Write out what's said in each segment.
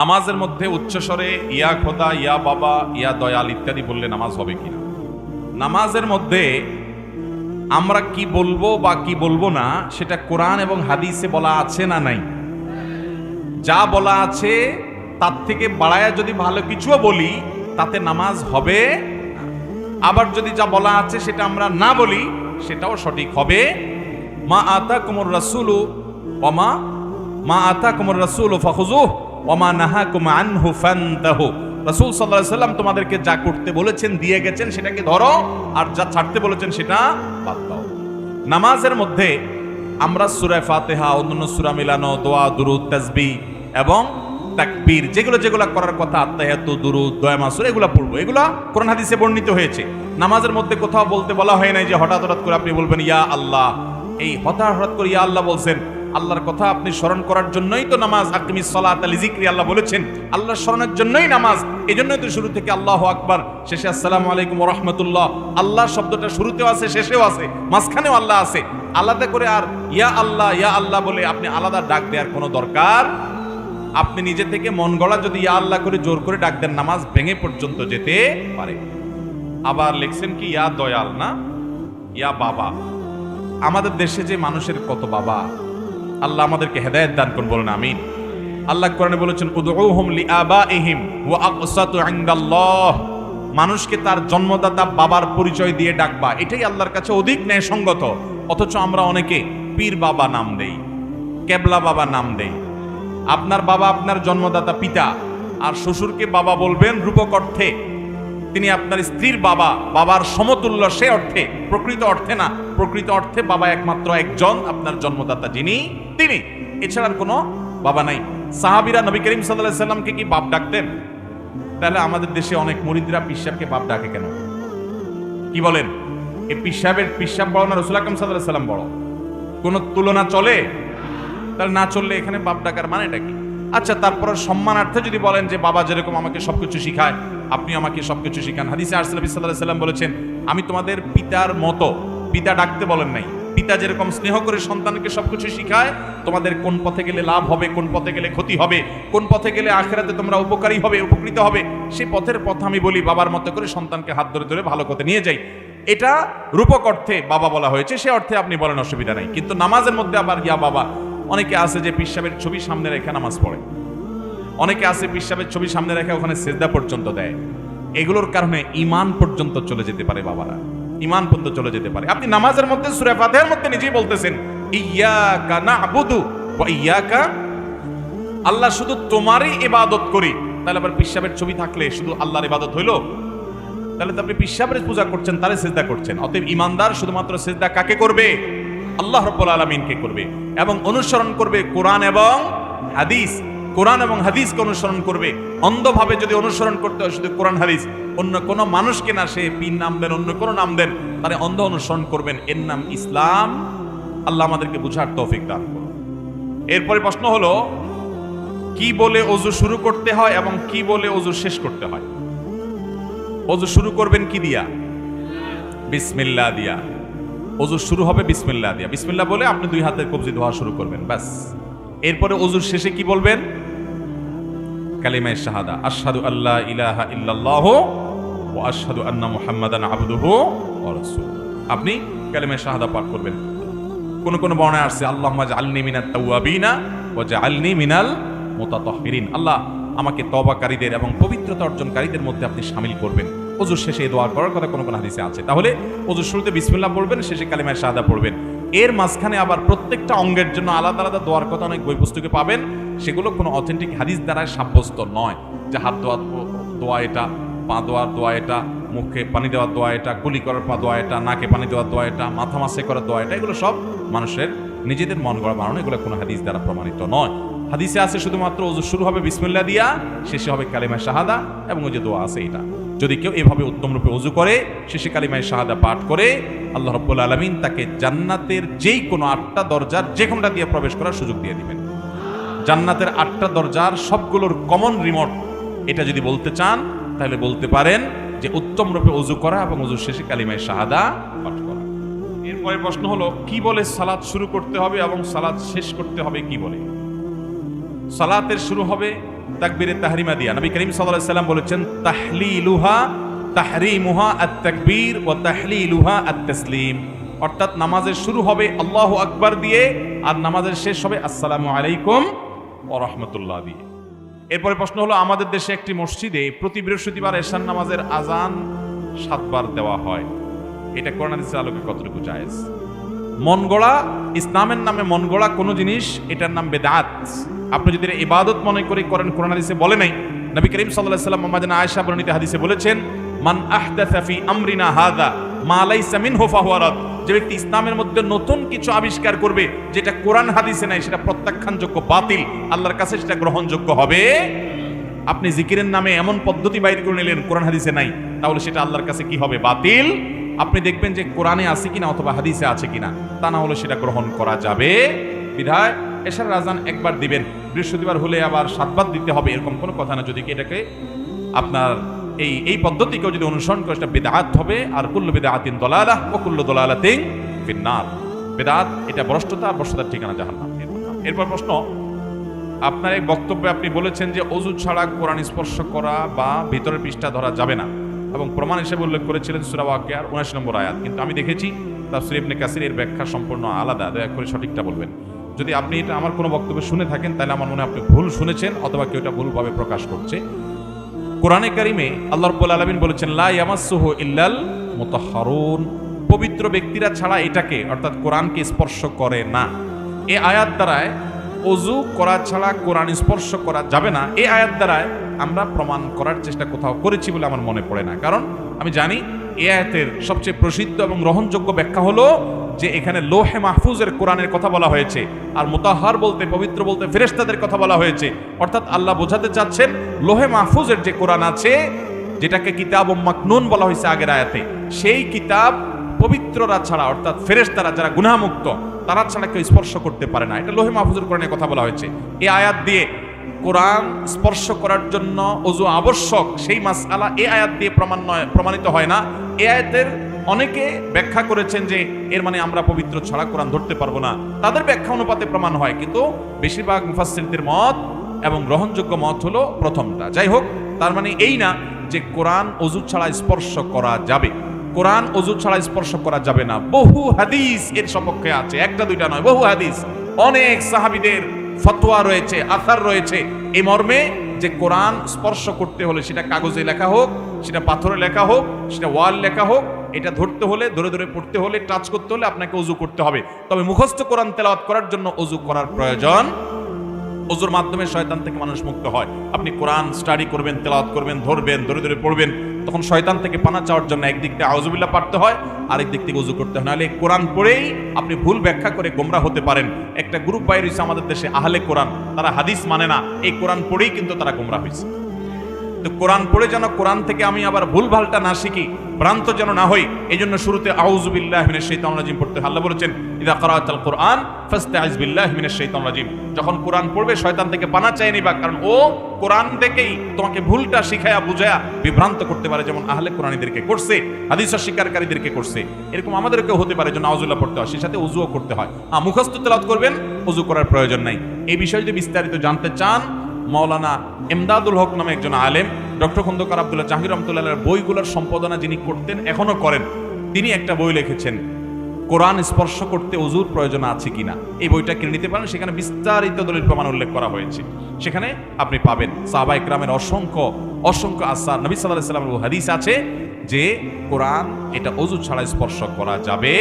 নামাজের মধ্যে উচ্চস্বরে ইয়া খোদা, ইয়া বাবা, ইয়া দয়াল ইত্যাদি বললে নামাজ হবে কিনা? নামাজের মধ্যে আমরা কি বলব বা কি বলব না, সেটা কোরআন এবং হাদিসে বলা আছে না নাই? যা বলা আছে, তার থেকে বাড়ায়া যদি ভালো কিছুও বলি, তাতে নামাজ হবে আবার যদি যা বলা আছে সেটা আমরা না বলি, সেটাও সঠিক হবে। মা আতা কুমর রাসুলু অমা মা আতা কুমর রাসুল ফাহুজুহ ওমা নাহা কুমা আনহু ফান্তাহু। রাসূল সাল্লাল্লাহু আলাইহি সাল্লাম তোমাদেরকে যা করতে বলেছেন, দিয়ে গেছেন, সেটাকে ধরো, আর যা ছাড়তে বলেছেন, সেটা বাদ দাও। নামাজের মধ্যে আমরা সূরা ফাতিহা, অন্যান্য সূরা মিলানো, দোয়া, দুরুদ, তাসবিহ এবং তাকবীর, যেগুলো যেগুলো করার কথা আত্মায়াতু দুরুদ, দয়া, মাসুর, এগুলো পড়ব। এগুলো কোরআন হাদিসে বর্ণিত হয়েছে। নামাজের মধ্যে কোথাও বলতে বলা হয় নাই যে হঠাৎ হঠাৎ করে আপনি বলবেন, ইয়া আল্লাহ। এই হঠাৎ হঠাৎ করে ইয়া আল্লাহ বলছেন আল্লাহর কথা আপনি স্মরণ করার জন্যই তো নামাজ, আকিমিস সালাত, আলি জিক্রি আল্লাহ বলেছেন। আল্লাহর স্মরণের জন্যই নামাজ। এই জন্যই তো শুরু থেকে আল্লাহ আকবার। শেষে আসসালামু আলাইকুম রহমতুল্লাহ। আল্লাহ শব্দটা শুরুতেও আছে, শেষেও আছে, মাঝখানেও আল্লাহ আছে। আলাদা করে আর ইয়া আল্লাহ ইয়া আল্লাহ বলে আপনি আলাদা ডাক দেওয়ার কোনো দরকার? আপনি নিজে থেকে মন গড়া যদি ইয়া আল্লাহ করে জোর করে ডাক দেন, নামাজ ভেঙে পর্যন্ত যেতে পারে। আবার লিখছেন কি, ইয়া দয়াল না? ইয়া বাবা। আমাদের দেশে যে মানুষের কত বাবা? আল্লাহ আমাদেরকে হেদায়েত দান করুন, বলুন আমিন। আল্লাহ কোরআনে বলেছেন, উদউহুম লিআবাইহিম ওয়া আকসাতু ইনদাল্লাহ। মানুষকে তার জন্মদাতা বাবার পরিচয় দিয়ে ডাকবা, এটাই আল্লাহর কাছে অধিক ন্যায়সঙ্গত। অথচ আমরা অনেকে পীর বাবা নাম দেই, কেবলা বাবা নাম দেই। আপনার বাবা আপনার জন্মদাতা পিতা, আর শ্বশুরকে বাবা বলবেন রূপক অর্থে। তিনি আপনার স্ত্রীর বাবা, বাবার সমতুল্য সে অর্থে, প্রকৃত অর্থে না, প্রকৃত অর্থে বাবা একমাত্র একজন, আপনার জন্মদাতা যিনি, তিনি। এছাড়া আর কোনো বাবা নাই। সাহাবিরা নবী করিম সাল্লাহ সাল্লামকে কি বাপ ডাকতেন? তাহলে আমাদের দেশে অনেক মরিদরা পিসাবকে বাপ ডাকে কেন? কি বলেন? এই পিসাবের পিসাব বড় না রসুল আকরম সাল্লাহ সাল্লাম বড়? কোনো তুলনা চলে? তাহলে না চললে এখানে বাপ ডাকার মানেটা কি? আচ্ছা তারপর সম্মানার্থে যদি বলেন যে, বাবা, যেরকম আমাকে সবকিছু শিখায়, আপনি আমাকে সবকিছু শিখান। হাদিসে সাল্লাহ সাল্লাম বলেছেন, আমি তোমাদের পিতার মতো, পিতা ডাকতে বলেন নাই। পিতা যেরকম স্নেহ করে সন্তানকে সবকিছু শিখায়, তোমাদের কোন পথে গেলে লাভ হবে, কোন পথে গেলে ক্ষতি হবে, কোন পথে গেলে আখেরাতে তোমরা উপকারী হবে, উপকৃত হবে সেই পথের পথ আমি বলি, বাবার মতো করে সন্তানকে হাত ধরে ধরে ভালো পথে নিয়ে যাই। এটা রূপক অর্থে বাবা বলা হয়েছে, সে অর্থে আপনি বলেন অসুবিধা নাই। কিন্তু নামাজের মধ্যে আবার, ইয়া বাবা অনেকে আছে যে পিসাবের ছবি সামনে রেখে নামাজ পড়ে। অনেকে আছে পিসাবের ছবি সামনে রেখে ওখানে সেজদা পর্যন্ত দেয়। এগুলোর কারণে ইমান পর্যন্ত চলে যেতে পারে বাবারা। ইমান পর্যন্ত চলে যেতে পারে। আপনি নামাজের মধ্যে, সুরে ফাতিহার মধ্যে নিজেই বলতেছেন ইয়াকা নাবুদু ওয়া ইয়াকা আল্লাহ শুধু তোমারই ইবাদত করি। তাহলে আবার পিসাবের ছবি থাকলে শুধু আল্লাহর ইবাদত হইল? তাহলে তো আপনি পিসাবের পূজা করছেন, তারে সেজদা করছেন। অতএব ইমানদার শুধুমাত্র সেজদা কাকে করবে? আল্লাহ রব্বুল আলমিনকে করবে এবং অনুসরণ করবে কোরআন এবং হাদিস। কোরআন এবং হাদিসকে অনুসরণ করবে। অন্ধভাবে যদি অনুসরণ করতে হয় শুধু কোরআন, হাদিস, অন্য কোনো মানুষকে না সে পীর নাম দেন, অন্য কোনো নাম দেন, তারে অন্ধ অনুসরণ করবেন। এর নাম ইসলাম। আল্লাহ আমাদেরকে বুঝার তৌফিক দান করুন। এরপরে প্রশ্ন হলো, কি বলে অজু শুরু করতে হয় এবং কি বলে অজু শেষ করতে হয়? অজু শুরু করবেন কি দিয়া? বিসমিল্লা দিয়া। অজু শুরু হবে বিসমিল্লা দিয়া। বিসমিল্লা বলে আপনি দুই হাতের কবজি ধোয়া শুরু করবেন, ব্যাস। এরপরে অজুর শেষে কি বলবেন? কালিমায় শাহাদা, আশহাদু আল্লাহ ইলাহা ইল্লাল্লাহ ও আশহাদু আন্না মুহাম্মাদান আবদুহু আপনি কালিমায় শাহাদা পাঠ করবেন। কোন কোন বর্ণায় আসছে আল্লাহ আলনি মিনাত তাওয়াবিনা যে আলনি মিনাল মুতাতাহহিরিন। আল্লাহ আমাকে তবাকারীদের এবং পবিত্রতা অর্জনকারীদের মধ্যে আপনি সামিল করবেন। অজুর শেষে এই দোয়া করার কথা কোন কোন হাদিসে আছে। তাহলে অজুর শুরুতে বিসমিল্লাহ পড়বেন, শেষে কালিমায় শাহাদা পড়বেন। এর মাঝখানে আবার প্রত্যেকটা অঙ্গের জন্য আলাদা আলাদা দোয়ার কথা অনেক বই পুস্তকে পাবেন। সেগুলো কোনো অথেন্টিক হাদিস দ্বারা সাব্যস্ত নয় যে হাত দোয়া দোয়া এটা, পা দোয়ার দোয়া এটা, মুখে পানি দেওয়ার দোয়া এটা কুলি করার পা দোয়া এটা, নাকে পানি দেওয়ার দোয়া এটা, মাথা মাসে করার দোয়া এটা, এগুলো সব মানুষের নিজেদের মন গড়া বানানো, এগুলো কোনো হাদিস দ্বারা প্রমাণিত নয়। হাদিসে আছে শুধুমাত্র অজু শুরু হবে বিসমিল্লা দিয়া, শেষে হবে কালিমায় শাহাদা, এবং ওই যে দোয়া আছে এটা। যদি কেউ এভাবে উত্তম রূপে অজু করে শেষে কালিমায় শাহাদা পাঠ করে, আল্লাহ রব্বুল আলমিন তাকে জান্নাতের যেই কোনো আটটা দরজার যে কোনোটা দিয়ে প্রবেশ করার সুযোগ দিয়ে দিবেন। জান্নাতের আটটা দরজার সবগুলোর কমন রিমোট এটা যদি বলতে চান, তাহলে বলতে পারেন যে উত্তম রূপে অজু করা এবং অজু শেষে কালিমায় শাহাদা পাঠ করা। এরপরে প্রশ্ন হলো, কি বলে সালাদ শুরু করতে হবে এবং সালাদ শেষ করতে হবে কি বলে? সালাতের শুরু হবে তাকবীরে তাহরিমা দিয়া। নবী করিম আলাইহি সাল্লাম বলেছেন, তাহলিলুহা তাহরিমুহা আত-তাকবীর ওয়া তাহলিলুহা আত-তাসলিম। অর্থাৎ নামাজের শুরু হবে আল্লাহ আকবার দিয়ে, আর নামাজের শেষ হবে আসসালামু আলাইকুম ওয়া রাহমাতুল্লাহ দিয়ে। এরপরে প্রশ্ন হলো, আমাদের দেশে একটি মসজিদে প্রতি বৃহস্পতিবার এশান নামাজের আজান সাতবার দেওয়া হয়। এটা কোরআন হাদিসের আলোকে কতটুকু জায়েজ? মন গড়া ইসলামের নামে মন গড়া কোনো জিনিস, এটার নাম বেদাত। আপনি যদি ইবাদত মনে করে করেন, কোরআন হাদিসে বলে নাই। নবী করিম আলাইহি সাল্লাম আমাদের আয়েশা বর্ণিত হাদিসে বলেছেন, মান আহদাথা ফি আমরিনা হাদা, মা লাইসা মিনহু যে ব্যক্তি ইসলামের মধ্যে নতুন কিছু আবিষ্কার করবে, যেটা কোরআন হাদিসে নাই, সেটা প্রত্যাখ্যানযোগ্য বাতিল। আল্লাহর কাছে সেটা গ্রহণযোগ্য হবে। আপনি জিকিরের নামে এমন পদ্ধতি বাইর করে নিলেন, কোরআন হাদিসে নাই, তাহলে সেটা আল্লাহর কাছে কি হবে? বাতিল। আপনি দেখবেন যে কোরআনে আছে কিনা অথবা হাদিসে আছে কিনা, তা না হলে সেটা গ্রহণ করা যাবে। বিধায় এশার রাজান একবার দিবেন, বৃহস্পতিবার হলে আবার সাতবার দিতে হবে, এরকম কোনো কথা না। যদি এটাকে আপনার এই এই পদ্ধতিকেও যদি অনুসরণ করে, সেটা বেদাত হবে। আর কুল্লু বেদাতিন দলালাহ ও কুল্লু দলালাতিন ফিন্নার। বেদাত, এটা ভ্রষ্টতা ভ্রষ্টতার ঠিকানা জাহান্নাম। এরপর প্রশ্ন, আপনার এই বক্তব্যে আপনি বলেছেন যে অজু ছাড়া কোরআন স্পর্শ করা বা ভিতরের পৃষ্ঠা ধরা যাবে না। এবং প্রমাণ হিসেবে উল্লেখ করেছিলেন সুরা ওয়াকিয়ার উনিশ নম্বর আয়াত। কিন্তু আমি দেখেছি তাফসির ইবনে কাসির এর ব্যাখ্যা সম্পূর্ণ আলাদা। দয়া করে সঠিকটা বলবেন। যদি আপনি এটা আমার কোনো বক্তব্য শুনে থাকেন, তাহলে আমার মনে আপনি ভুল শুনেছেন অথবা কেউ এটা ভুলভাবে প্রকাশ করছে। কোরআনে কারিমে আল্লাহ রব্বুল আলমিন বলেছেন, লা ইয়ামাসসুহু ইল্লাল মুতাহহারুন। পবিত্র ব্যক্তিরা ছাড়া এটাকে, অর্থাৎ কোরআনকে স্পর্শ করে না। এ আয়াত দ্বারায় অজু করা ছাড়া কোরআন স্পর্শ করা যাবে না। এই আয়াত দ্বারায় আমরা প্রমাণ করার চেষ্টা কোথাও করেছি বলে আমার মনে পড়ে না। কারণ আমি জানি এ আয়াতের সবচেয়ে প্রসিদ্ধ এবং গ্রহণযোগ্য ব্যাখ্যা হলো যে এখানে লোহে মাহফুজের কোরআনের কথা বলা হয়েছে আর মোতাহার বলতে, পবিত্র বলতে, ফেরেশতাদের কথা বলা হয়েছে। অর্থাৎ আল্লাহ বোঝাতে চাচ্ছেন লোহে মাহফুজের যে কোরআন আছে, যেটাকে কিতাব ও মাকনুন বলা হয়েছে আগের আয়াতে, সেই কিতাব পবিত্ররা ছাড়া, অর্থাৎ ফেরেশতারা যারা গুনাহমুক্ত তারা ছাড়া কেউ স্পর্শ করতে পারে না। এটা লোহে মাহফুজের কোরআনে কথা বলা হয়েছে। এই আয়াত দিয়ে কোরআন স্পর্শ করার জন্য অজু আবশ্যক, সেই মাসআলা এ আয়াত দিয়ে প্রমাণ নয়, প্রমাণিত হয় না। এ আয়াতের অনেকে ব্যাখ্যা করেছেন যে এর মানে আমরা পবিত্র ছাড়া কোরআন ধরতে পারব না। তাদের ব্যাখ্যা অনুপাতে প্রমাণ হয়, কিন্তু বেশিরভাগ মুফাসসিরদের মত এবং গ্রহণযোগ্য মত হলো প্রথমটা। যাই হোক, তার মানে এই না যে কোরআন অজু ছাড়া স্পর্শ করা যাবে। কোরআন অজু ছাড়া স্পর্শ করা যাবে না। বহু হাদিস এর সপক্ষে আছে। একটা, দুইটা নয়, বহু হাদিস। অনেক সাহাবিদের ফতোয়া রয়েছে আথার রয়েছে। এই মর্মে যে কোরআন স্পর্শ করতে হলে সেটা কাগজে লেখা হোক, সেটা পাথরে লেখা হোক, সেটা ওয়াল লেখা হোক, এটা ধরতে হলে, ধরে ধরে পড়তে হলে, টাচ করতে হলে আপনাকে অজু করতে হবে। তবে মুখস্থ কোরআন তেলাওয়াত করার জন্য অজু করার প্রয়োজন অজুর মাধ্যমে শয়তান থেকে মানুষ মুক্ত হয়। আপনি কোরআন স্টাডি করবেন, তেলাওয়াত করবেন, ধরবেন ধরে ধরে পড়বেন, তখন শয়তান থেকে পানা চাওয়ার জন্য একদিক থেকে আউজুবিল্লাহ পারতে হয় আরেক দিক থেকে উজু করতে হয়। নাহলে কোরআন পড়েই আপনি ভুল ব্যাখ্যা করে গোমরা হতে পারেন। একটা গ্রুপ বাইর হয়েছে আমাদের দেশে, আহলে কোরআন, তারা হাদিস মানে না, এই কোরআন পড়েই কিন্তু তারা গোমরা হয়েছে তো কোরআন পড়ে যেন কোরআন থেকে আমি আবার ভুল ভালটা না শিখি ভ্রান্ত যেন না হই এই জন্য শুরুতে আউজুবিল্লাহ শাইতানির রাজিম পড়তে। আল্লাহ বলেছেন, ইদা কারাতাল কোরআন ফাস্তাইজ বিল্লাহি মিনাশ শাইতানির রাজিম। যখন কোরআন পড়বে, শয়তান থেকে পানা চাই নিবা, কারণ ও কোরআন থেকেই তোমাকে ভুলটা শিখায়া, বুঝায়া বিভ্রান্ত করতে পারে, যেমন আহলে কোরআনীদেরকে করছে হাদিস স্বীকারকারীদেরকে করছে। এরকম আমাদেরকেও হতে পারে, যেন আউজুল্লাহ পড়তে হয়, সেই সাথে উজুও করতে হয়। হ্যাঁ মুখস্থ তেলাওয়াত করবেন উজু করার প্রয়োজন নাই। এই বিষয়ে যদি বিস্তারিত জানতে চান, মাওলানা এমদাদুল হক নামে একজন আলেম ডক্টর খন্দকার আব্দুল্লাহ জাহির রহমতুল্লাহ বইগুলোর সম্পাদনা যিনি করতেন, এখনও করেন। তিনি একটা বই লিখেছেন, কোরআন স্পর্শ করতে অজুর প্রয়োজন আছে কিনা এই বইটা কিনে নিতে পারেন, সেখানে বিস্তারিত দলিল প্রমাণ উল্লেখ করা হয়েছে। সেখানে আপনি পাবেন সাহাবা ইকরামের অসংখ্য অসংখ্য আসার, নবী সাল্লাহ সাল্লামের হাদিস আছে যে কোরআন এটা অজু ছাড়া স্পর্শ করা যাবে।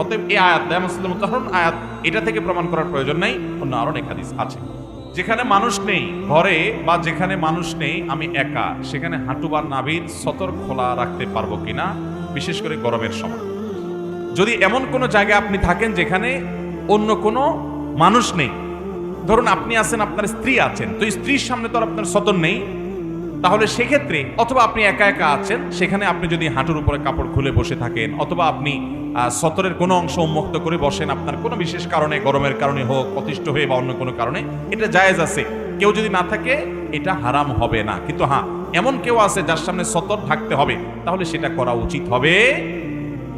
অতএব এই আয়াত, দেয় মুসলিম আয়াত এটা থেকে প্রমাণ করার প্রয়োজন নাই, অন্য আরও অনেক হাদিস আছে। যেখানে মানুষ নেই, ঘরে বা যেখানে মানুষ নেই, আমি একা। সেখানে হাঁটু বা নাভির সতর খোলা রাখতে পারব কিনা, বিশেষ করে গরমের সময়। যদি এমন কোনো জায়গায় আপনি থাকেন যেখানে অন্য কোনো মানুষ নেই, ধরুন আপনি আছেন, আপনার স্ত্রী আছেন, তো স্ত্রীর সামনে তো আপনার সতর নেই, তাহলে সেক্ষেত্রে অথবা আপনি একা একা আছেন, সেখানে আপনি যদি হাঁটুর উপরে কাপড় খুলে বসে থাকেন, অথবা আপনি সতরের কোনো অংশ উন্মুক্ত করে বসেন। আপনার কোনো বিশেষ কারণে, গরমের কারণে হোক, অতিষ্ঠ হয়ে বা অন্য কোনো কারণে, এটা জায়েজ আছে। কেউ যদি না থাকে, এটা হারাম হবে না। কিন্তু হ্যাঁ এমন কেউ আছে যার সামনে সতর থাকতে হবে, তাহলে সেটা করা উচিত হবে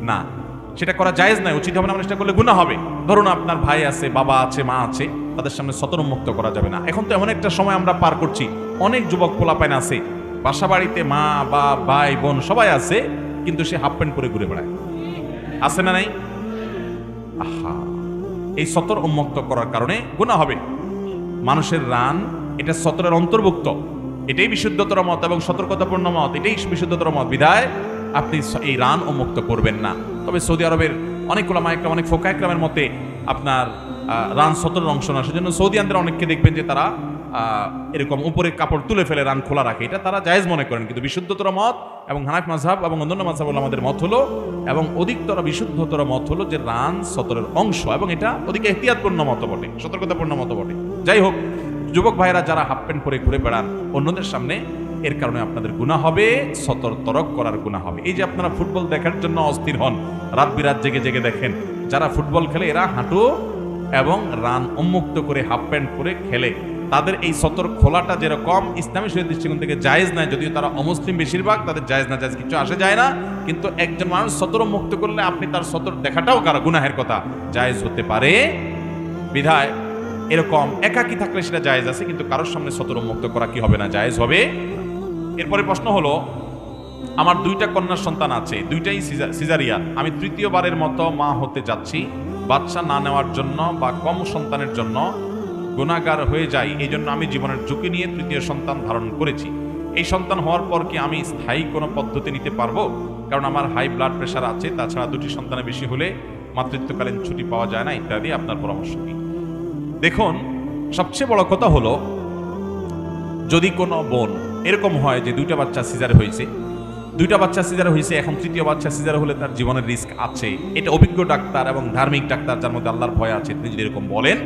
না। সেটা করা জায়েজ নয়, উচিত হবে না মানে সেটা করলে গুণা হবে। ধরুন আপনার ভাই আছে, বাবা আছে, মা আছে, তাদের সামনে সতর মুক্ত করা যাবে না। এখন তো এমন একটা সময় আমরা পার করছি, অনেক যুবক পোলাপাইন আছে, বাসা বাড়িতে মা বা ভাই, বোন সবাই আছে, কিন্তু সে হাফ প্যান্ট পরে ঘুরে বেড়ায়। আছে না নাই? আহা, এই সতর উন্মুক্ত করার কারণে গুণা হবে। মানুষের রান, এটা সতরের অন্তর্ভুক্ত। এটাই বিশুদ্ধতর মত এবং সতর্কতাপূর্ণ মত, এটাই বিশুদ্ধতর মত। বিধায় আপনি এই রান উন্মুক্ত করবেন না। তবে সৌদি আরবের অনেক ওলামা একরাম, অনেক ফোকা একরামের মতে আপনার রান সতরের অংশ না, সেজন্য সৌদি আনদের অনেককে দেখবেন যে তারা এরকম উপরে কাপড় তুলে ফেলে, রান খোলা রাখে। এটা তারা জায়েজ মনে করেন, কিন্তু বিশুদ্ধতর মত এবং হানাফ মাঝহাব এবং অন্যান্য মাঝহাব আমাদের মত হলো এবং অধিকতর বিশুদ্ধতর মত হলো যে রান সতরের অংশ এবং এটা অধিক এহতিয়াতপূর্ণ মত বটে, সতর্কতাপূর্ণ মত বটে। যাই হোক, যুবক ভাইরা যারা হাফ প্যান্ট পরে ঘুরে বেড়ান, অন্যদের সামনে এর কারণে আপনাদের গুণা হবে, সতর তরক করার গুণা হবে। এই যে আপনারা ফুটবল দেখার জন্য অস্থির হন রাত বিরাত জেগে জেগে দেখেন, যারা ফুটবল খেলে এরা হাঁটু এবং রান উন্মুক্ত করে হাফ প্যান্ট পরে খেলে। তাদের এই সতর খোলাটা যেরকম, ইসলামী শরীর দৃষ্টিকোণ থেকে জায়েজ নাই যদিও তারা অমুসলিম বেশিরভাগ, তাদের জায়েজ না, জায়েজ কিছু আসে যায় না। কিন্তু একজন মানুষ সতর মুক্ত করলে আপনি তার সতর দেখাটাও কারও গুনাহের কথা। জায়েজ হতে পারে। বিধায় এরকম একাকি থাকলে সেটা জায়েজ আছে, কিন্তু কারোর সামনে সতর মুক্ত করা কি হবে না? জায়েজ হবে। এরপরে প্রশ্ন হলো, আমার দুইটা কন্যা সন্তান আছে, দুইটাই সিজা- সিজারিয়ান আমি তৃতীয়বারের মতো মা হতে যাচ্ছি, বাচ্চা না নেওয়ার জন্য বা কম সন্তানের জন্য। গুণাগার হয়ে যাই এই জন্য আমি জীবনের ঝুঁকি নিয়ে তৃতীয় সন্তান ধারণ করেছি। এই সন্তান হওয়ার পর কি আমি স্থায়ী কোনো পদ্ধতি নিতে পারব? কারণ আমার হাই ব্লাড প্রেশার আছে, তাছাড়া দুটি সন্তানের বেশি হলে মাতৃত্বকালীন ছুটি পাওয়া যায় না, ইত্যাদি আপনার পরামর্শ কি? দেখুন, সবচেয়ে বড় কথা হলো, যদি কোনো বোন, এরকম হয় যে দুইটা বাচ্চা সিজার হয়েছে, দুইটা বাচ্চা সিজার হয়েছে, এখন তৃতীয় বাচ্চা সিজার হলে তার জীবনের রিস্ক আছে। এটা অভিজ্ঞ ডাক্তার এবং ধার্মিক ডাক্তার, যার মধ্যে আল্লাহর ভয় আছে, তিনি যদি এরকম বলেন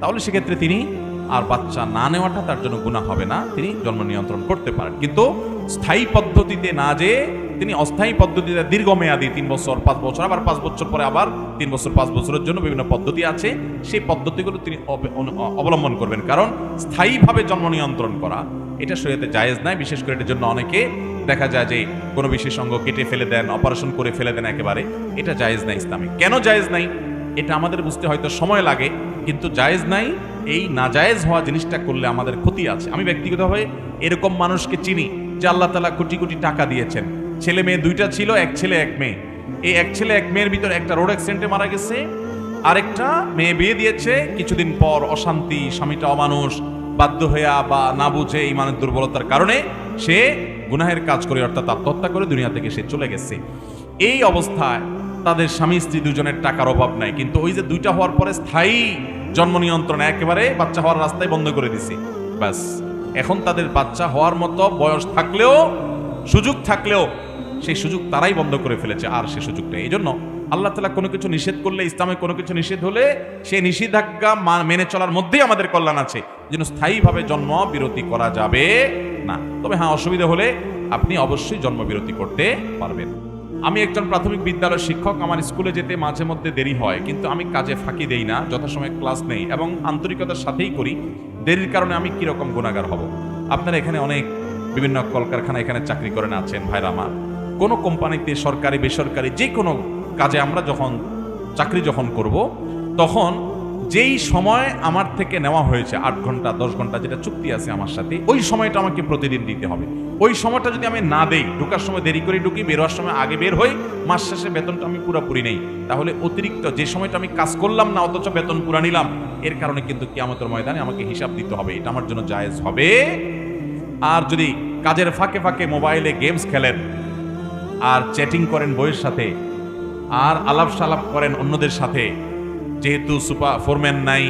তাহলে সেক্ষেত্রে তিনি আর বাচ্চা না নেওয়াটা তার জন্য গুণা হবে না, তিনি জন্ম নিয়ন্ত্রণ করতে পারেন। কিন্তু স্থায়ী পদ্ধতিতে না যে তিনি অস্থায়ী পদ্ধতিতে দীর্ঘমেয়াদী তিন বছর, পাঁচ বছর, আবার পাঁচ বছর পরে আবার তিন বছর, পাঁচ বছরের জন্য বিভিন্ন পদ্ধতি আছে, সেই পদ্ধতিগুলো তিনি অব- অবলম্বন করবেন। কারণ স্থায়ীভাবে জন্ম নিয়ন্ত্রণ করা, এটা শরীয়তে জায়েজ নাই, বিশেষ করে এটার জন্য অনেকে দেখা যায় যে কোনো বিশেষ অঙ্গ কেটে ফেলে দেন, অপারেশন করে ফেলে দেন একেবারে, এটা জায়েজ নাই ইসলামে। কেন জায়েজ নাই? এটা আমাদের বুঝতে হয়তো সময় লাগে, কিন্তু জায়েজ নাই। এই নাজায়েজ হওয়া জিনিসটা করলে আমাদের ক্ষতি আছে। আমি ব্যক্তিগতভাবে এরকম মানুষকে চিনি যে আল্লাহ তালা কোটি কোটি টাকা দিয়েছেন। ছেলে মেয়ে দুইটা ছিল, এক ছেলে, এক মেয়ে। এই এক ছেলে, এক মেয়ের ভিতর একটা রোড অ্যাক্সিডেন্টে মারা গেছে, আরেকটা মেয়ে বিয়ে দিয়েছে। কিছুদিন পর অশান্তি, স্বামীটা অমানুষ, বাধ্য হইয়া বা না বুঝে ইমানের দুর্বলতার কারণে সে গুনাহের কাজ করে অর্থাৎ আত্মহত্যা করে দুনিয়া থেকে সে চলে গেছে। এই অবস্থায় তাদের স্বামী স্ত্রী দুজনের টাকার অভাব নাই। কিন্তু ওই যে দুইটা হওয়ার পরে স্থায়ী জন্ম নিয়ন্ত্রণ একেবারে বাচ্চা হওয়ার রাস্তায় বন্ধ করে দিছি। ব্যাস। এখন তাদের বাচ্চা হওয়ার মতো বয়স থাকলেও, সুযোগ থাকলেও সেই সুযোগ তারাই বন্ধ করে ফেলেছে, আর সে সুযোগ নেই। এই জন্য আল্লাহ তালা কোনো কিছু নিষেধ করলে, ইসলামে কোনো কিছু নিষেধ হলে সে নিষেধাজ্ঞা মেনে চলার মধ্যেই আমাদের কল্যাণ আছে। যেন স্থায়ীভাবে জন্ম বিরতি করা যাবে না। তবে হ্যাঁ অসুবিধা হলে আপনি অবশ্যই জন্ম বিরতি করতে পারবেন। আমি একজন প্রাথমিক বিদ্যালয়ের শিক্ষক, আমার স্কুলে যেতে মাঝে মধ্যে দেরি হয়, কিন্তু আমি কাজে ফাঁকি দেই না, যথাসময়ে ক্লাস নেই এবং আন্তরিকতার সাথেই করি। দেরির কারণে আমি কীরকম গুণাগার হব? আপনারা এখানে অনেক বিভিন্ন কলকারখানা এখানে চাকরি করেন আছেন, ভাইরা আমার। কোনো কোম্পানিতে, সরকারি, বেসরকারি, যে কোনো কাজে আমরা যখন, চাকরি যখন করব, তখন যেই সময় আমার থেকে নেওয়া হয়েছে আট ঘণ্টা, দশ ঘণ্টা যেটা চুক্তি আছে আমার সাথে, ওই সময়টা আমাকে প্রতিদিন দিতে হবে। ওই সময়টা যদি আমি না দেই, ঢোকার সময় দেরি করে ঢুকি, বেরোয়ার সময় আগে বের হই, মাস শেষে বেতনটা আমি পুরোপুরি নেই। তাহলে অতিরিক্ত যে সময়টা আমি কাজ করলাম না, অথচ বেতন পুরা নিলাম, এর কারণে কিন্তু কিয়ামতের ময়দানে আমাকে হিসাব দিতে হবে। এটা আমার জন্য জায়েজ হবে। আর যদি কাজের ফাঁকে ফাঁকে মোবাইলে গেমস খেলেন, আর চ্যাটিং করেন বইয়ের সাথে, আর আলাপ সালাপ করেন অন্যদের সাথে যেহেতু সুপার ফোরম্যান নাই,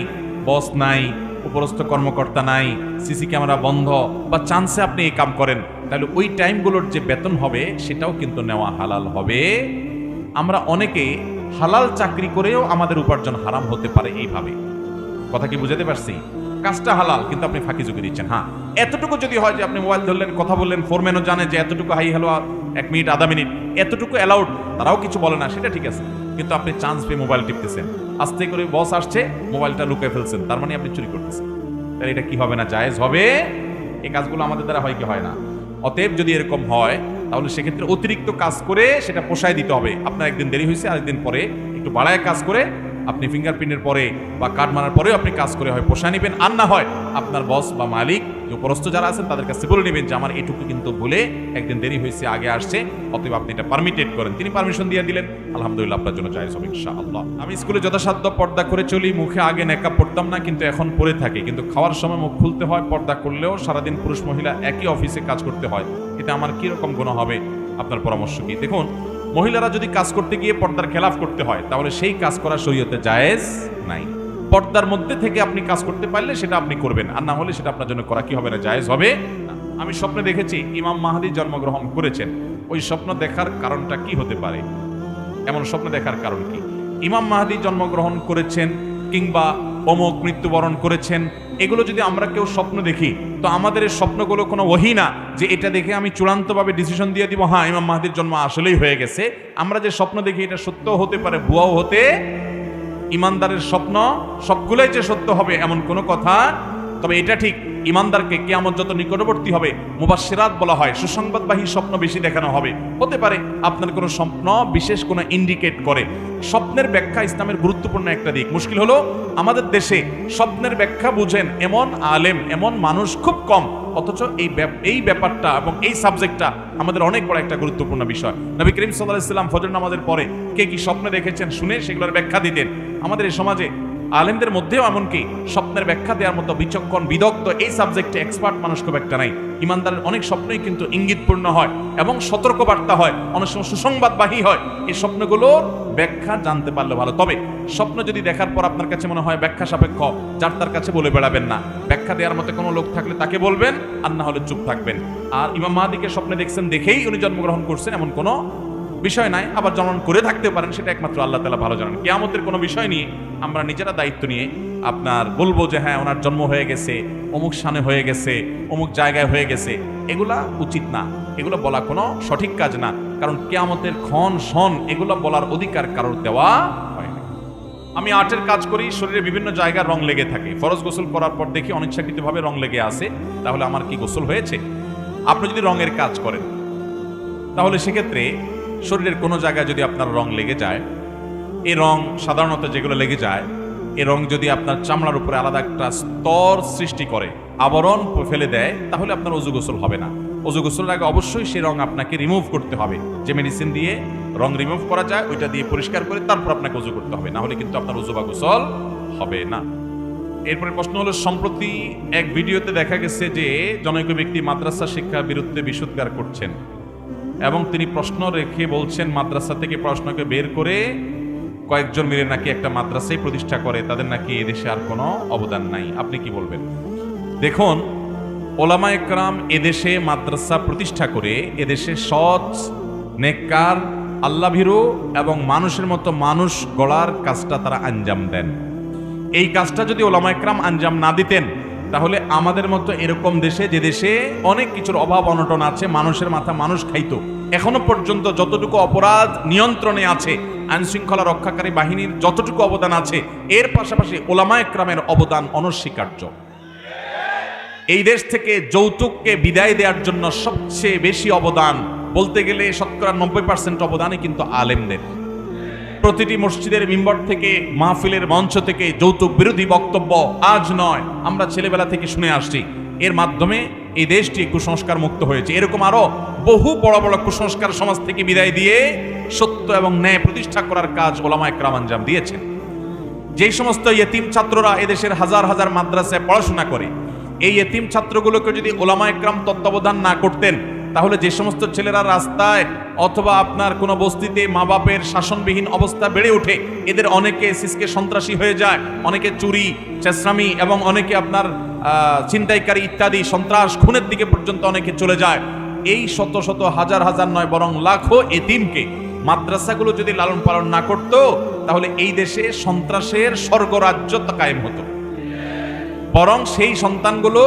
বস নাই, উপরস্থ কর্মকর্তা নাই, সিসি ক্যামেরা বন্ধ বা চান্সে আপনি এই কাম করেন, তাহলে ওই টাইমগুলোর যে বেতন হবে সেটাও কিন্তু নেওয়া হালাল হবে। আমরা অনেকে হালাল চাকরি করেও আমাদের উপার্জন হারাম হতে পারে এইভাবে। কথা কি বুঝাতে পারছি? কাজটা হালাল, কিন্তু আপনি ফাঁকি ঝুঁকি দিচ্ছেন হ্যাঁ। এতটুকু যদি হয় যে আপনি মোবাইল ধরলেন, কথা বললেন, ফোরম্যানও জানে যে এতটুকু হাই হ্যালো, এক মিনিট, আধা মিনিট, এতটুকু অ্যালাউড, তারাও কিছু বলে না, সেটা ঠিক আছে। কিন্তু আপনি চান্স পেয়ে মোবাইল টিপতেছেন। আস্তে করে বস আসছে মোবাইলটা লুকিয়ে ফেলছেন, তার মানে আপনি চুরি করতেছেন। তাহলে এটা কি হবে না? জায়েজ হবে? এই কাজগুলো আমাদের দ্বারা হয় কি? হয় না। অতএব যদি এরকম হয়, তাহলে সেক্ষেত্রে অতিরিক্ত কাজ করে সেটা পোষায় দিতে হবে। আপনার একদিন দেরি হয়েছে, আরেকদিন পরে একটু বাড়ায় কাজ করে আপনি ফিঙ্গারপ্রিন্টের পরে বা কার্ড মারার পরেও আপনি কাজ করে হয় পোষায় নেবেন। আর না হয় আপনার বস বা মালিক, যে উপরস্থ যারা আছেন, তাদের কাছে বলে নেবেন যে, আমার এটুকু কিন্তু বলে একদিন দেরি হয়েছে, আগে আসছে, অতএব আপনি এটা পারমিটেড করেন। তিনি পারমিশন দিয়ে দিলেন। আলহামদুলিল্লাহ, আপনার জন্য জায়েজ হবে ইনশাআল্লাহ। আমি স্কুলে যথাসাধ্য পর্দা করে চলি, মুখে আগে নেকাব পড়তাম না, কিন্তু এখন পরে থাকি। কিন্তু খাওয়ার সময় মুখ খুলতে হয়, পর্দা করলেও সারাদিন পুরুষ মহিলা একই অফিসে কাজ করতে হয়। এতে আমার কীরকম গুণ হবে? আপনার পরামর্শ কি? দেখুন মহিলারা যদি কাজ করতে গিয়ে পর্দার খেলাফ করতে হয়, তাহলে সেই কাজ করা শরীয়তে জায়েজ নাই। পর্দার মধ্যে থেকে আপনি কাজ করতে পারলে সেটা আপনি করবেন, আর না হলে সেটা আপনার জন্য করা কি হবে না, জায়েজ হবে আমি স্বপ্নে দেখেছি, ইমাম মাহাদি জন্মগ্রহণ করেছেন। ওই স্বপ্ন দেখার কারণটা কি হতে পারে? এমন স্বপ্ন দেখার কারণ কি? ইমাম মাহাদি জন্মগ্রহণ করেছেন কিংবা অমুক মৃত্যুবরণ করেছেন এগুলো যদি আমরা কেউ স্বপ্ন দেখি, তো আমাদের এই স্বপ্নগুলো কোনো ওহি না যে এটা দেখে আমি চূড়ান্তভাবে ডিসিশন দিয়ে দিব হ্যাঁ ইমাম মাহাদির জন্ম আসলেই হয়ে গেছে। আমরা যে স্বপ্ন দেখি, এটা সত্য হতে পারে, ভুয়াও হতে, ইমানদারের স্বপ্ন সবগুলোই যে সত্য হবে এমন কোনো কথা, তবে এটা ঠিক ইমানদারকে কেয়ামত যত নিকটবর্তী হবে মুবাসিরাত বলা হয়, সুসংবাদবাহী স্বপ্ন বেশি দেখানো হবে। হতে পারে আপনার কোনো স্বপ্ন বিশেষ কোনো ইন্ডিকেট করে। স্বপ্নের ব্যাখ্যা ইসলামের গুরুত্বপূর্ণ একটা দিক। মুশকিল হলো, আমাদের দেশে স্বপ্নের ব্যাখ্যা বুঝেন এমন আলেম, এমন মানুষ খুব কম। অথচ এই এই ব্যাপারটা এবং এই সাবজেক্টটা আমাদের অনেক বড় একটা গুরুত্বপূর্ণ বিষয়। নবী করিম সাল্লাহ ইসলাম ফজর নামাজের পরে কে কি স্বপ্নে দেখেছেন শুনে সেগুলোর ব্যাখ্যা দিতেন। আমাদের এই সমাজে আলেমদের মধ্যেও এমনকি স্বপ্নের ব্যাখ্যা দেওয়ার মতো বিচক্ষণ, বিদগ্ধ এই সাবজেক্টে এক্সপার্ট মানুষ খুব একটা নাই। ইমানদারের অনেক স্বপ্নই কিন্তু ইঙ্গিতপূর্ণ হয় এবং সতর্কবার্তা হয়, অনেক সময় সুসংবাদবাহী হয়। এই স্বপ্নগুলোর ব্যাখ্যা জানতে পারলে ভালো। তবে স্বপ্ন যদি দেখার পর আপনার কাছে মনে হয় ব্যাখ্যা সাপেক্ষ, যার তার কাছে বলে বেড়াবেন না। ব্যাখ্যা দেওয়ার মতো কোনো লোক থাকলে তাকে বলবেন আর না হলে চুপ থাকবেন। আর ইমাম মাহাদিকে স্বপ্নে দেখছেন দেখেই উনি জন্মগ্রহণ করছেন, এমন কোনো বিষয় নাই, আবার জন্ম করে থাকতে পারেন, সেটা একমাত্র আল্লাহ তালা ভালো জানেন। কেয়ামতের কোনো বিষয় নিয়ে আমরা নিজেরা দায়িত্ব নিয়ে আপনার বলব যে হ্যাঁ ওনার জন্ম হয়ে গেছে, অমুক স্থানে হয়ে গেছে, অমুক জায়গায় হয়ে গেছে। এগুলা উচিত না। এগুলো বলা কোনো সঠিক কাজ না। কারণ কেয়ামতের ক্ষণ সন এগুলো বলার অধিকার কারোর দেওয়া হয় না। আমি আর্টের কাজ করি, শরীরে বিভিন্ন জায়গায় রং লেগে থাকে। ফরজ গোসল করার পর দেখি অনিচ্ছাকৃতভাবে রং লেগে আসে তাহলে আমার কি গোসল হয়েছে? আপনি যদি রঙের কাজ করেন, তাহলে সেক্ষেত্রে শরীরের কোনো জায়গায় যদি আপনার রং লেগে যায়, এ রং সাধারণত যেগুলো লেগে যায়, এ রং যদি আপনার চামড়ার উপরে আলাদা একটা স্তর সৃষ্টি করে, আবরণ ফেলে দেয়, তাহলে আপনার অজু গোসল হবে না। অজু গোসলের আগে অবশ্যই সে রং আপনাকে রিমুভ করতে হবে। যে মেডিসিন দিয়ে রং রিমুভ করা যায়, ওইটা দিয়ে পরিষ্কার করে তারপর আপনাকে অজু করতে হবে। না হলে কিন্তু আপনার অজু বা গোসল হবে না। এরপরে প্রশ্ন হলো, সম্প্রতি এক ভিডিওতে দেখা গেছে যে জনৈক ব্যক্তি মাদ্রাসা শিক্ষার বিরুদ্ধে বিশুদ্ধার করছেন। এবং তিনি প্রশ্ন রেখে বলছেন, মাদ্রাসা থেকে প্রশ্নকে বের করে কয়েকজন মিলে নাকি একটা মাদ্রাসাই প্রতিষ্ঠা করে, তাদের নাকি এদেশে আর কোনো অবদান নাই। আপনি কি বলবেন? দেখুন, ওলামা একরাম এদেশে মাদ্রাসা প্রতিষ্ঠা করে এদেশে সৎ, নেককার, আল্লাভীরু এবং মানুষের মতো মানুষ গড়ার কাজটা তারা আঞ্জাম দেন। এই কাজটা যদি ওলামা একরাম আঞ্জাম না দিতেন তাহলে আমাদের মতো এরকম দেশে, যে দেশে অনেক কিছুর অভাব অনটন আছে, মানুষের মাথা মানুষ খাইতো। এখনও পর্যন্ত যতটুকু অপরাধ নিয়ন্ত্রণে আছে আইন শৃঙ্খলা রক্ষাকারী বাহিনীর যতটুকু অবদান আছে, এর পাশাপাশি ওলামা একরামের অবদান অনস্বীকার্য। এই দেশ থেকে যৌতুককে বিদায় দেওয়ার জন্য সবচেয়ে বেশি অবদান, বলতে গেলে শতকরা নব্বই পার্সেন্ট অবদানই কিন্তু আলেমদের। প্রতিটি মসজিদের মিম্বর থেকে, মাহফিলের মঞ্চ থেকে যৌতুক বিরোধী বক্তব্য আজ নয়, আমরা ছেলেবেলা থেকে শুনে আসছি। এর মাধ্যমে এই দেশটি কুসংস্কার মুক্ত হয়েছে। এরকম আরও বহু বড় বড় কুসংস্কার সমাজ থেকে বিদায় দিয়ে সত্য এবং ন্যায় প্রতিষ্ঠা করার কাজ ওলামা একরাম আঞ্জাম দিয়েছেন। যেই সমস্ত ইয়েতিম ছাত্ররা এদেশের হাজার হাজার মাদ্রাসায় পড়াশোনা করে, এই এতিম ছাত্রগুলোকে যদি ওলামা একরাম তত্ত্বাবধান না করতেন তাহলে যে সমস্ত ছেলেরা রাস্তায় অথবা আপনার কোনো বস্তিতে মা বাপের শাসনবিহীন অবস্থা বেড়ে ওঠে, এদের অনেকে সিসকে সন্ত্রাসী হয়ে যায়, অনেকে চুরি চেশ্রামি এবং অনেকে আপনার ছিনতাইকারী ইত্যাদি সন্ত্রাস খুনের দিকে পর্যন্ত অনেকে চলে যায়। এই শত শত হাজার হাজার নয়, বরং লাখো এতিমকে। মাদ্রাসাগুলো যদি লালন পালন না করত, তাহলে এই দেশে সন্ত্রাসের স্বর্গরাজ্য কায়েম হতো। বরং সেই সন্তানগুলো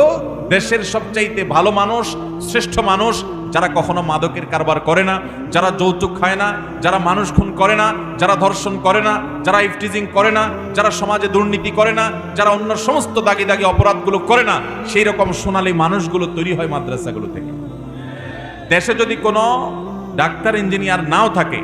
দেশের সবচাইতে ভালো মানুষ, শ্রেষ্ঠ মানুষ, যারা কখনো মাদকের কারবার করে না, যারা যৌতুক খায় না, যারা মানুষ খুন করে না, যারা ধর্ষণ করে না, যারা ইফটিজিং করে না, যারা সমাজে দুর্নীতি করে না, যারা অন্য সমস্ত দাগি দাগি অপরাধগুলো করে না, সেই রকম সোনালী মানুষগুলো তৈরি হয় মাদ্রাসাগুলো থেকে। দেশে যদি কোনো ডাক্তার, ইঞ্জিনিয়ার নাও থাকে,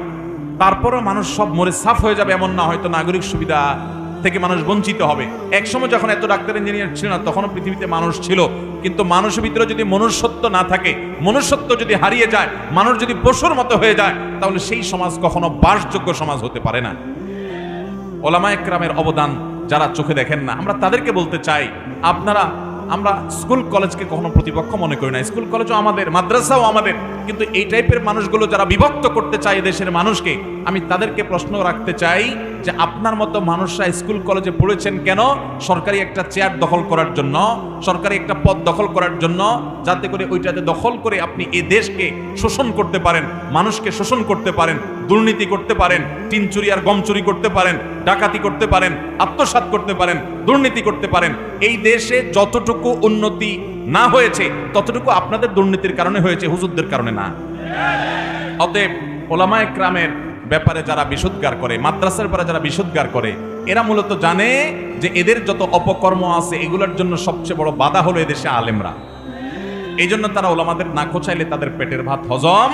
তারপরেও মানুষ সব মরে সাফ হয়ে যাবে এমন না, হয়তো নাগরিক সুবিধা থেকে মানুষ বঞ্চিত হবে। একসময় যখন এত ডাক্তার, ইঞ্জিনিয়ার ছিল না, তখনও পৃথিবীতে মানুষ ছিল। কিন্তু মানুষের ভিতরে যদি মনুষ্যত্ব না থাকে, মনুষ্যত্ব যদি হারিয়ে যায়, মানুষ যদি পশুর মতো হয়ে যায়, তাহলে সেই সমাজ কখনো বাসযোগ্য সমাজ হতে পারে না। ওলামা একরামের অবদান যারা চোখে দেখেন না, আমরা তাদেরকে বলতে চাই, আপনারা, আমরা স্কুল কলেজকে কখনো প্রতিপক্ষ মনে করি না। স্কুল কলেজও আমাদের, মাদ্রাসাও আমাদের, কিন্তু এই টাইপের মানুষগুলো যারা বিভক্ত করতে চায় দেশের মানুষকে আমি তাদেরকে প্রশ্ন রাখতে চাই যে আপনার মতো মানুষরা স্কুল, কলেজে পড়েছেন কেন? সরকারি একটা চেয়ার দখল করার জন্য, সরকারি একটা পদ দখল করার জন্য, যাতে করে ওইটাতে দখল করে আপনি এ দেশকে শোষণ করতে পারেন, মানুষকে শোষণ করতে পারেন, দুর্নীতি করতে পারেন, টিন চুরি আর গম চুরি করতে পারেন, ডাকাতি করতে পারেন, আত্মসাৎ করতে পারেন, দুর্নীতি করতে পারেন। এই দেশে যতটুকু উন্নতি না হয়েছে, ততটুকু আপনাদের দুর্নীতির কারণে হয়েছে, হুজুরদের কারণে না। অতএব ওলামায়ে ক্রামের ব্যাপারে যারা বিশুদ্ধার করে, মাদ্রাসার ব্যাপারে যারা বিশুদ্ধার করে, এরা মূলত জানে যে এদের যত অপকর্ম আছে, এগুলোর জন্য সবচেয়ে বড় বাধা হলো এদেশে আলেমরা। এই জন্য তারা ওলামাদের না খোঁচাইলে তাদের পেটের ভাত হজম।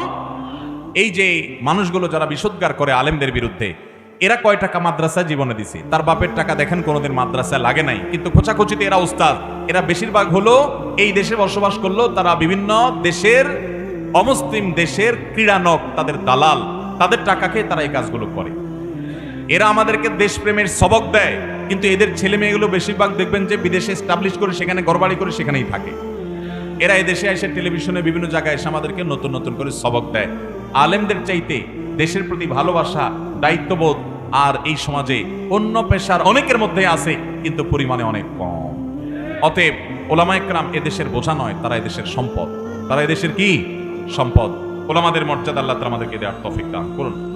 এই যে মানুষগুলো যারা বিশুদ্ধার করে আলেমদের বিরুদ্ধে, এরা কয় টাকা মাদ্রাসায় জীবনে দিছে? তার বাপের টাকা দেখেন কোনোদিন মাদ্রাসায় লাগে নাই। কিন্তু খোঁচাখুচিতে এরা উস্তাদ। এরা বেশিরভাগ হলো এই দেশে বসবাস করল, তারা বিভিন্ন দেশের অমুসলিম দেশের ক্রীড়ানক, তাদের দালাল। তাদের টাকা খেয়ে তারা এই কাজগুলো করে। এরা আমাদেরকে দেশপ্রেমের সবক দেয়, কিন্তু এদের ছেলে মেয়েগুলো বেশিরভাগ দেখবেন যে বিদেশে স্টাবলিশ করে, সেখানে ঘরবাড়ি করে, সেখানেই থাকে। এরা এদেশে এসে টেলিভিশনে বিভিন্ন জায়গায় এসে আমাদেরকে নতুন নতুন করে সবক দেয়। আলেমদের চাইতে দেশের প্রতি ভালোবাসা, দায়িত্ববোধ আর এই সমাজে অন্য পেশার অনেকের মধ্যে আছে, কিন্তু পরিমাণে অনেক কম। অতএব ওলামা একরাম এদেশের বোঝা নয়, তারা এদেশের সম্পদ। তারা এদেশের কি? সম্পদ। ওলামাদের মর্যাদা আল্লাহ আমাদেরকে দেওয়ার তফিক দান করুন।